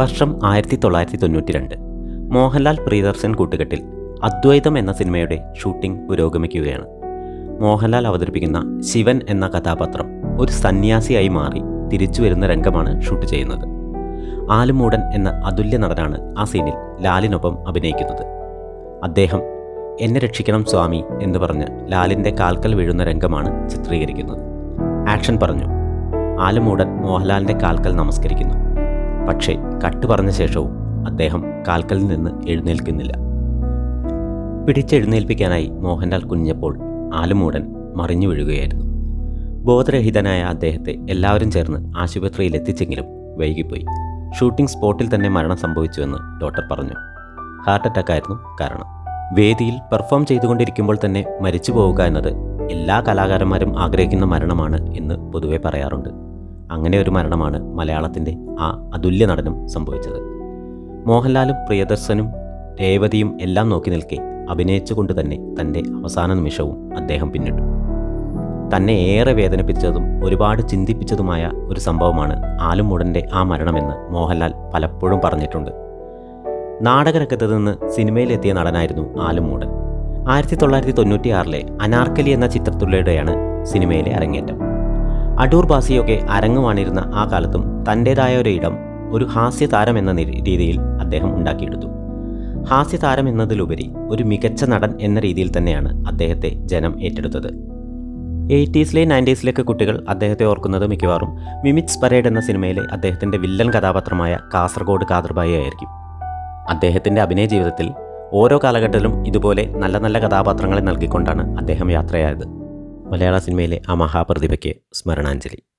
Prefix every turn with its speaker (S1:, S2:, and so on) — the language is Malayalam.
S1: വർഷം ആയിരത്തി തൊള്ളായിരത്തി തൊണ്ണൂറ്റി രണ്ട് മോഹൻലാൽ പ്രിയദർശൻ കൂട്ടുകെട്ടിൽ അദ്വൈതം എന്ന സിനിമയുടെ ഷൂട്ടിംഗ് പുരോഗമിക്കുകയാണ്. മോഹൻലാൽ അവതരിപ്പിക്കുന്ന ശിവൻ എന്ന കഥാപാത്രം ഒരു സന്യാസിയായി മാറി തിരിച്ചു വരുന്ന രംഗമാണ് ഷൂട്ട് ചെയ്യുന്നത്. ആലുമൂടൻ എന്ന അതുല്യ നടനാണ് ആ സീനിൽ ലാലിനൊപ്പം അഭിനയിക്കുന്നത്. അദ്ദേഹം എന്നെ രക്ഷിക്കണം സ്വാമി എന്ന് പറഞ്ഞ് ലാലിന്റെ കാൽക്കൽ വീഴുന്ന രംഗമാണ് ചിത്രീകരിക്കുന്നത്. ആക്ഷൻ പറഞ്ഞു ആലുമൂടൻ മോഹൻലാലിന്റെ കാൽക്കൽ നമസ്കരിക്കുന്നു. പക്ഷേ കട്ട് പറഞ്ഞ ശേഷവും അദ്ദേഹം കാൽക്കലിൽ നിന്ന് എഴുന്നേൽക്കുന്നില്ല. പിടിച്ചെഴുന്നേൽപ്പിക്കാനായി മോഹൻലാൽ കുഞ്ഞപ്പോൾ ആലുമൂടൻ മറിഞ്ഞു വീഴുകയായിരുന്നു. ബോധരഹിതനായ അദ്ദേഹത്തെ എല്ലാവരും ചേർന്ന് ആശുപത്രിയിൽ എത്തിച്ചെങ്കിലും വൈകിപ്പോയി. ഷൂട്ടിംഗ് സ്പോട്ടിൽ തന്നെ മരണം സംഭവിച്ചുവെന്ന് ഡോക്ടർ പറഞ്ഞു. ഹാർട്ട് അറ്റാക്കായിരുന്നു കാരണം. വേദിയിൽ പെർഫോം ചെയ്തുകൊണ്ടിരിക്കുമ്പോൾ തന്നെ മരിച്ചു പോവുക എന്നത് എല്ലാ കലാകാരന്മാരും ആഗ്രഹിക്കുന്ന മരണമാണ് എന്ന് പൊതുവെ പറയാറുണ്ട്. അങ്ങനെ ഒരു മരണമാണ് മലയാളത്തിന്റെ ആ അതുല്യ നടനും സംഭവിച്ചത്. മോഹൻലാലും പ്രിയദർശനും രേവതിയും എല്ലാം നോക്കി നിൽക്കെ അഭിനയിച്ചുകൊണ്ട് തന്നെ തന്റെ അവസാന നിമിഷവും അദ്ദേഹം പിന്നിട്ടു. തന്നെ ഏറെ വേദനിപ്പിച്ചതും ഒരുപാട് ചിന്തിപ്പിച്ചതുമായ ഒരു സംഭവമാണ് ആലുമൂടന്റെ ആ മരണമെന്ന് മോഹൻലാൽ പലപ്പോഴും പറഞ്ഞിട്ടുണ്ട്. നാടകരംഗത്ത് നിന്ന് സിനിമയിലെത്തിയ നടനായിരുന്നു ആലുമൂടൻ ആയിരത്തി തൊള്ളായിരത്തി തൊണ്ണൂറ്റിയാറിലെ അനാർക്കലി എന്ന ചിത്രത്തിലൂടെയാണ് സിനിമയിലെ അരങ്ങേറ്റം. അടൂർ ബാസിയൊക്കെ അരങ്ങുവാണിരുന്ന ആ കാലത്തും തന്റേതായ ഒരു ഇടം ഒരു ഹാസ്യതാരം എന്ന രീതിയിൽ അദ്ദേഹം ഉണ്ടാക്കിയെടുത്തു. ഹാസ്യതാരം എന്നതിലുപരി ഒരു മികച്ച നടൻ എന്ന രീതിയിൽ തന്നെയാണ് അദ്ദേഹത്തെ ജനം ഏറ്റെടുത്തത്. എയ്റ്റീസിലെ നയന്റീസിലേക്ക് കുട്ടികൾ അദ്ദേഹത്തെ ഓർക്കുന്നത് മിക്കവാറും മിമിക്സ് പരേഡ് എന്ന സിനിമയിലെ അദ്ദേഹത്തിന്റെ വില്ലൻ കഥാപാത്രമായ കാസർഗോഡ് കാതർബായി ആയിരിക്കും. അദ്ദേഹത്തിന്റെ അഭിനയ ജീവിതത്തിൽ ഓരോ കാലഘട്ടത്തിലും ഇതുപോലെ നല്ല നല്ല കഥാപാത്രങ്ങളെ നൽകിക്കൊണ്ടാണ് അദ്ദേഹം യാത്രയായത്. മലയാള സിനിമയിലെ ആ മഹാപ്രതിഭയ്ക്ക് സ്മരണാഞ്ജലി.